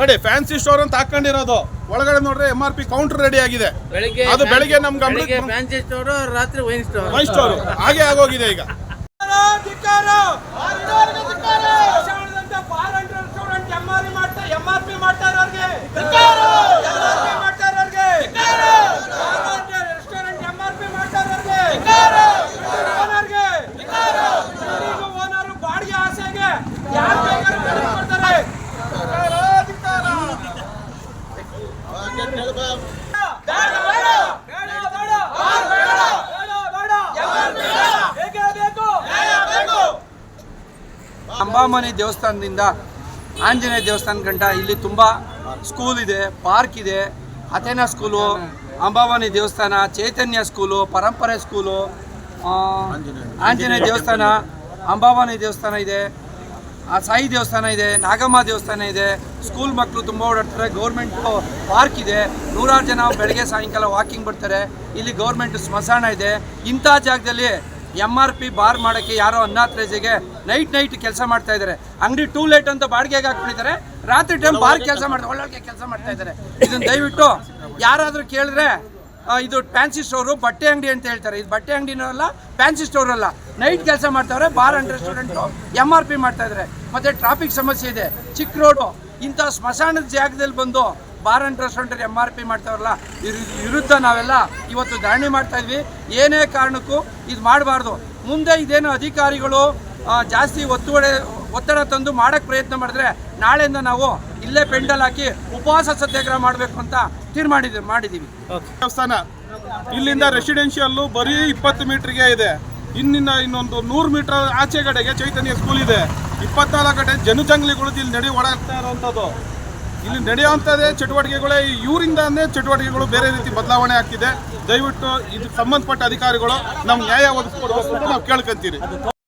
ನೋಡಿ fancy store ಅಂತ ಹಾಕೊಂಡಿರೋದು. ಒಳಗಡೆ ನೋಡ್ರೆ M R P counter ready ಆಗಿದೆ. ಬೆಳಿಗ್ಗೆ ಅದು ಬೆಳಿಗ್ಗೆ ನಮ್ ಗಮನ ಗಮನಕ್ಕೆ ಫ್ಯಾನ್ಸಿ ಸ್ಟೋರ್ ರಾತ್ರಿ ವೈನ್ ಸ್ಟೋರ್ ವೈನ್ ಸ್ಟೋರ್ ಹಾಗೆ ಆಗೋಗಿದೆ ಈಗ. ಬಾಡಿಗೆ ಅಂಬಾಮನಿ ದೇವಸ್ಥಾನದಿಂದ ಆಂಜನೇಯ ದೇವಸ್ಥಾನ ಗಂಟ ಇಲ್ಲಿ ತುಂಬ ಸ್ಕೂಲ್ ಇದೆ ಪಾರ್ಕ್ ಇದೆ. ಅಥೆನಾ ಸ್ಕೂಲು ಅಂಬಾಮನಿ ದೇವಸ್ಥಾನ, ಚೈತನ್ಯ ಸ್ಕೂಲು ಪರಂಪರೆ ಸ್ಕೂಲು ಆಂಜನೇಯ ದೇವಸ್ಥಾನ, ಅಂಬಾಮನಿ ದೇವಸ್ಥಾನ ಇದೆ. ಆ ಸಾಯಿ ದೇವಸ್ಥಾನ ಇದೆ ನಾಗಮ್ಮ ದೇವಸ್ಥಾನ ಇದೆ ಸ್ಕೂಲ್ ಮಕ್ಕಳು ತುಂಬ ಓಡಾಡ್ತಾರೆ ಗೌರ್ಮೆಂಟು ಪಾರ್ಕ್ ಇದೆ ನೂರಾರು ಜನ ಬೆಳಗ್ಗೆ ಸಾಯಂಕಾಲ ವಾಕಿಂಗ್ ಬರ್ತಾರೆ ಇಲ್ಲಿ ಗೌರ್ಮೆಂಟ್ ಸ್ಮಶಾನ ಇದೆ. ಇಂಥ ಜಾಗದಲ್ಲಿ ಎಂ ಆರ್ ಪಿ ಬಾರ್ ಮಾಡೋಕ್ಕೆ ಯಾರೋ ಅನ್ನಾತ್ರೇಜಿಗೆ ನೈಟ್ ನೈಟ್ ಕೆಲಸ ಮಾಡ್ತಾ ಇದ್ದಾರೆ ಅಂಗಡಿ ಟೂ ಲೇಟ್ ಅಂತ ಬಾಡಿಗೆಗೆ ಹಾಕ್ಬಿಟ್ಟಿದ್ದಾರೆ ರಾತ್ರಿ ಟೈಮ್ ಬಾರ್ ಕೆಲಸ ಮಾಡ್ತಾರೆ ಒಳ್ಳೊಳಗೆ ಕೆಲಸ ಮಾಡ್ತಾ ಇದ್ದಾರೆ ಇದನ್ನು ದಯವಿಟ್ಟು ಯಾರಾದರೂ ಕೇಳಿದ್ರೆ ಇದು ಫ್ಯಾನ್ಸಿ ಸ್ಟೋರು ಬಟ್ಟೆ ಅಂಗಡಿ ಅಂತ ಹೇಳ್ತಾರೆ. ಇದು ಬಟ್ಟೆ ಅಂಗಡಿನೂ ಅಲ್ಲ ಫ್ಯಾನ್ಸಿ ಸ್ಟೋರ್ ಅಲ್ಲ. ನೈಟ್ ಕೆಲಸ ಮಾಡ್ತಾವ್ರೆ bar and restaurant M R P ಮಾಡ್ತಾ ಇದ್ದಾರೆ ಮತ್ತೆ ಟ್ರಾಫಿಕ್ ಸಮಸ್ಯೆ ಇದೆ. ಚಿಕ್ಕ ರೋಡು ಇಂಥ ಸ್ಮಶಾನದ ಜಾಗದಲ್ಲಿ ಬಂದು bar and restaurant M R P ಮಾಡ್ತಾವ್ರಲ್ಲ ವಿರುದ್ಧ ನಾವೆಲ್ಲ ಇವತ್ತು ಧರಣಿ ಮಾಡ್ತಾ ಇದ್ವಿ. ಏನೇ ಕಾರಣಕ್ಕೂ ಇದು ಮಾಡಬಾರ್ದು. ಮುಂದೆ ಇದೇನು ಅಧಿಕಾರಿಗಳು ಜಾಸ್ತಿ ಒತ್ತುವಡೆ, ಒತ್ತಡ ತಂದು ಮಾಡೋಕ್ಕೆ ಪ್ರಯತ್ನ ಮಾಡಿದ್ರೆ ನಾಳೆಯಿಂದ ನಾವು ಇಲ್ಲೇ ಪೆಂಡಲ್ ಹಾಕಿ ಉಪವಾಸ ಸತ್ಯಾಗ್ರಹ ಮಾಡಬೇಕು ಅಂತ ತೀರ್ಮಾನಿದ್ದೀವಿ ಮಾಡಿದ್ದೀವಿ ದೇವಸ್ಥಾನ. ಇಲ್ಲಿಂದ ರೆಸಿಡೆನ್ಷಿಯಲ್ಲು ಬರೀ ಇಪ್ಪತ್ತು ಮೀಟ್ರಿಗೆ ಇದೆ. ಇನ್ನಿನ್ನ ಇನ್ನೊಂದು ನೂರು ಮೀಟರ್ ಆಚೆ ಕಡೆಗೆ ಚೈತನ್ಯ ಸ್ಕೂಲ್ ಇದೆ. ಇಪ್ಪತ್ನಾಲ್ಕು ಜನಜಂಗ್ಲಿಗಳು ಇಲ್ಲಿ ನಡಿ ಓಡಾಡ್ತಾ ಇರೋವಂಥದ್ದು. ಇಲ್ಲಿ ನಡೆಯುವಂಥದ್ದೇ ಚಟುವಟಿಕೆಗಳೇ ಇವರಿಂದಾನೇ ಚಟುವಟಿಕೆಗಳು ಬೇರೆ ರೀತಿ ಬದಲಾವಣೆ ಆಗ್ತಿದೆ. ದಯವಿಟ್ಟು ಇದು ಸಂಬಂಧಪಟ್ಟ ಅಧಿಕಾರಿಗಳು ನಮ್ಗೆ ನ್ಯಾಯ ಒದಗಿಸ್ಕೊಡ್ಬೇಕು ಅಂತ ನಾವು ಕೇಳ್ಕೊಂತೀರಿ.